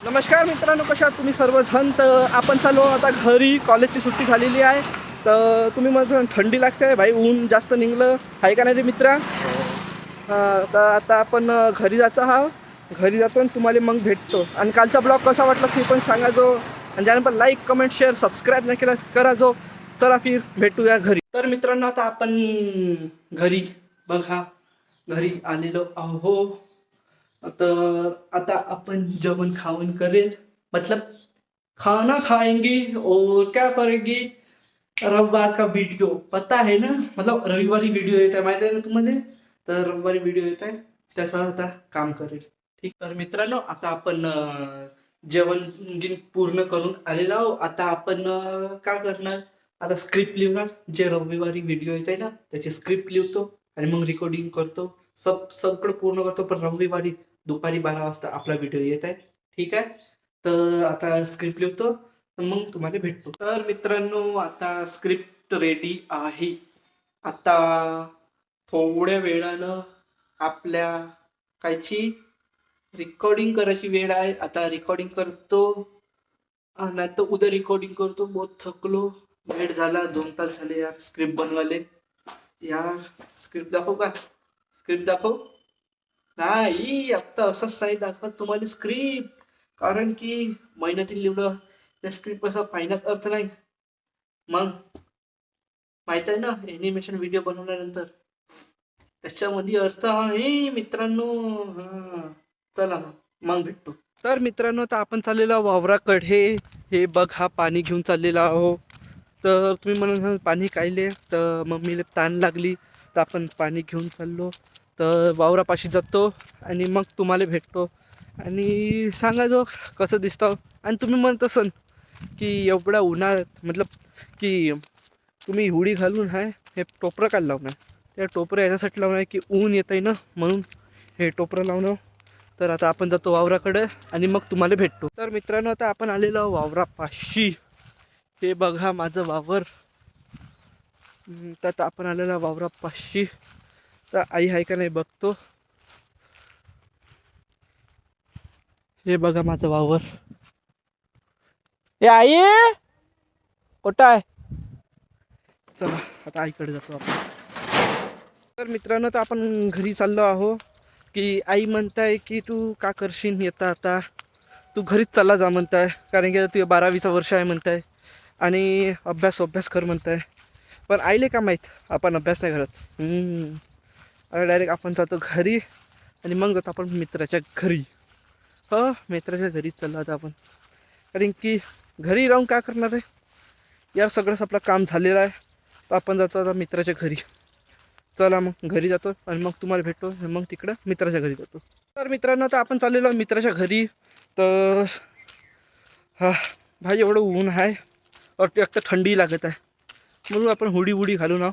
नमस्कार मित्रांनो कशा तुम्ही सर्वजण? तर आपण चालू आता घरी कॉलेजची सुट्टी झालेली आहे. तर तुम्ही मला थंडी लागते भाई ऊन जास्त निघलं. आहे का नाही रे मित्रा? तर आता आपण घरी जायचं हा घरी जातो आणि तुम्हाला मग भेटतो. आणि कालचा ब्लॉग कसा वाटला ते पण सांगा जो. आणि ज्याने पण लाईक कमेंट शेअर सबस्क्राईब नाही केला करा जो. चला फिर भेटूया घरी. तर मित्रांनो आता आपण घरी बघा घरी आलेलो आहो तर आता अपन जेवण खाऊन करेल मतलब खाना खाएंगे और क्या करेंगे? रविवार का वीडियो पता है ना? मतलब रविवारी व्हिडिओ येत आहे माहिती आहे ना तुम्हाला? तर रविवारी व्हिडिओ येत आहे त्याचा आता काम करेल. ठीक? तर मित्रांनो आता आपण जेवण गिन पूर्ण करून आलेलो आहो आता आपण काय करणार? आता स्क्रिप्ट लिहणार जे रविवारी व्हिडिओ येत आहे ना त्याची स्क्रिप्ट लिहितो आणि मग रेकॉर्डिंग करतो. सब सगळं पूर्ण करतो पण रविवारी दुपारी बारा वाजता आपला व्हिडिओ येत आहे. ठीक आहे? तर आता स्क्रिप्ट लिहितो. तर मग तुम्हाला भेटतो. तर मित्रांनो आता स्क्रिप्ट रेडी आहे. आता थोड्या वेळानं आपल्या कायची रेकॉर्डिंग करायची वेळ आहे. आता रेकॉर्डिंग करतो. नाही तर उद्या रेकॉर्डिंग करतो. बहुत थकलो. वेळ झाला. दोन तास झाले यार स्क्रिप्ट बनवाले यार स्क्रिप्ट दाखव का? स्क्रिप्ट दाखव? नाही आत्ता असंच नाही दाखवत तुम्हाला स्क्रिप्ट कारण की महिन्यातील लिवलं त्या स्क्रिप्ट असा पाहण्यात अर्थ नाही. मग माहीत आहे ना एनिमेशन व्हिडिओ बनवल्यानंतर? त्याच्यामध्ये अर्थ आहे मित्रांनो. चला मग मग भेटतो तर मित्रांनो तर आपण चाललेलो वावराकडे. हे बघ हा पाणी घेऊन चाललेला आहो. तर तुम्ही म्हणून पाणी कायले? तर मम्मीला ताण लागली. तर आपण पाणी घेऊन चाललो. तर वावरापाशी जातो आणि मग तुम्हाला भेटतो. आणि सांगा जो कसं दिसतं. आणि तुम्ही म्हणत असन की एवढ्या उन्हाळ्यात मतलब की तुम्ही हुडी घालून आहे हे टोपरं काल लावणार? त्या टोपरं याच्यासाठी लावणार की ऊन येत आहे ना म्हणून हे टोपरं लावणं तर आता आपण जातो वावराकडे आणि मग तुम्हाला भेटतो. तर मित्रांनो आता आपण आलेलो आहो वावरापाशी. हे बघा माझं वावर. तर आता आपण आलेलो वावरापाशी. तर आई आहे का नाही बघतो. हे बघा माझं वावर. हे आई! कुठं आहे? चला आता आईकडे जातो आपण. तर मित्रांनो तर आपण घरी चाललो आहो. की आई म्हणताय की तू का करशील येता आता तू घरीच चालला जा म्हणताय. कारण की तू बारावीचा वर्ष आहे म्हणताय. आणि अभ्यास अभ्यास कर म्हणताय. पण आईले का माहीत? आपण अभ्यास नाही करत. आता डायरेक्ट आपण जातो घरी आणि मग जातो आपण मित्राच्या घरी. हो मित्राच्या घरीच चाललो आता आपण. कारण की घरी राहून काय करणार आहे? यार सगळंच आपलं काम झालेलं आहे. तर आपण जातो आता मित्राच्या घरी. चला मग घरी जातो आणि मग तुम्हाला भेटतो आणि मग तिकडं मित्राच्या घरी जातो. तर मित्रांनो आता आपण चाललेलो मित्राच्या घरी. तर हा भाई एवढं ऊन आहे. और एक तर थंडी लागत आहे. म्हणून आपण हुडी हुडी घालून आहो.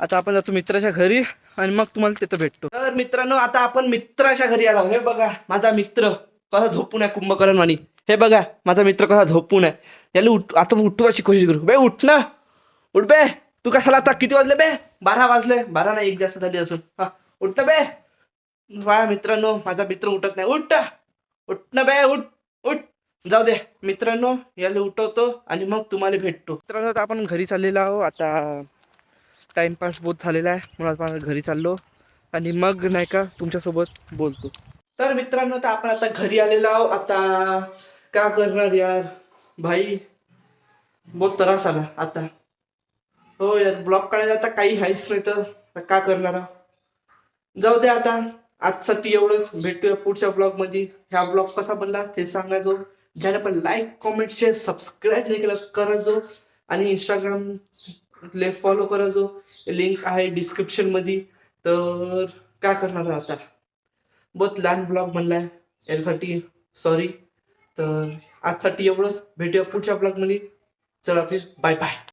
आता आपण जातो मित्राच्या घरी आणि मग तुम्हाला तिथं भेटतो. तर मित्रांनो आता आपण मित्राच्या घरी आलो. हे बघा माझा मित्र कसा झोपून आहे कुंभकरण वाणी हे बघा माझा मित्र कसा झोपून आहे. याला उठ आता उठवायची कोशिश करू. बे उठ ना. उठ बे. तू कशाला आता किती वाजले बे? बारा वाजले. बारा नाही एक जास्त झाली असून हा उठ ना बे. वा मित्रांनो माझा मित्र उठत नाही. उठ. उठ ना बे उठ. उठ. जाऊ दे. मित्रांनो याला उठवतो आणि मग तुम्हाला भेटतो. मित्रांनो आता आपण घरी चाललेलो आहो आता टाइमपास बहुत झालेला आहे. म्हणून आपण घरी चाललो. आणि मग नाही का तुमच्यासोबत बोलतो. तर मित्रांनो तर आपण आता घरी आलेलो आहोत. आता का करणार यार? भाई बहुत त्रास आला आता. हो यार ब्लॉग काढायला आता काही हायच नाही तर. आता का करणार जाऊ दे आता. आजसाठी एवढंच. भेटूया पुढच्या ब्लॉगमध्ये. ह्या ब्लॉग कसा बनला ते सांगायचो ज्याने पण लाईक कॉमेंट शेअर सबस्क्राईब नाही केलं करायचो आणि इंस्टाग्राम ले फॉलो करा जो. लिंक आहे डिस्क्रिप्शनमध्ये तर काय करणार आता? बहुत लहान ब्लॉग बनलाय. यासाठी सॉरी तर आजसाठी एवढंच. भेटूया पुढच्या ब्लॉगमध्ये चला फिर. Bye bye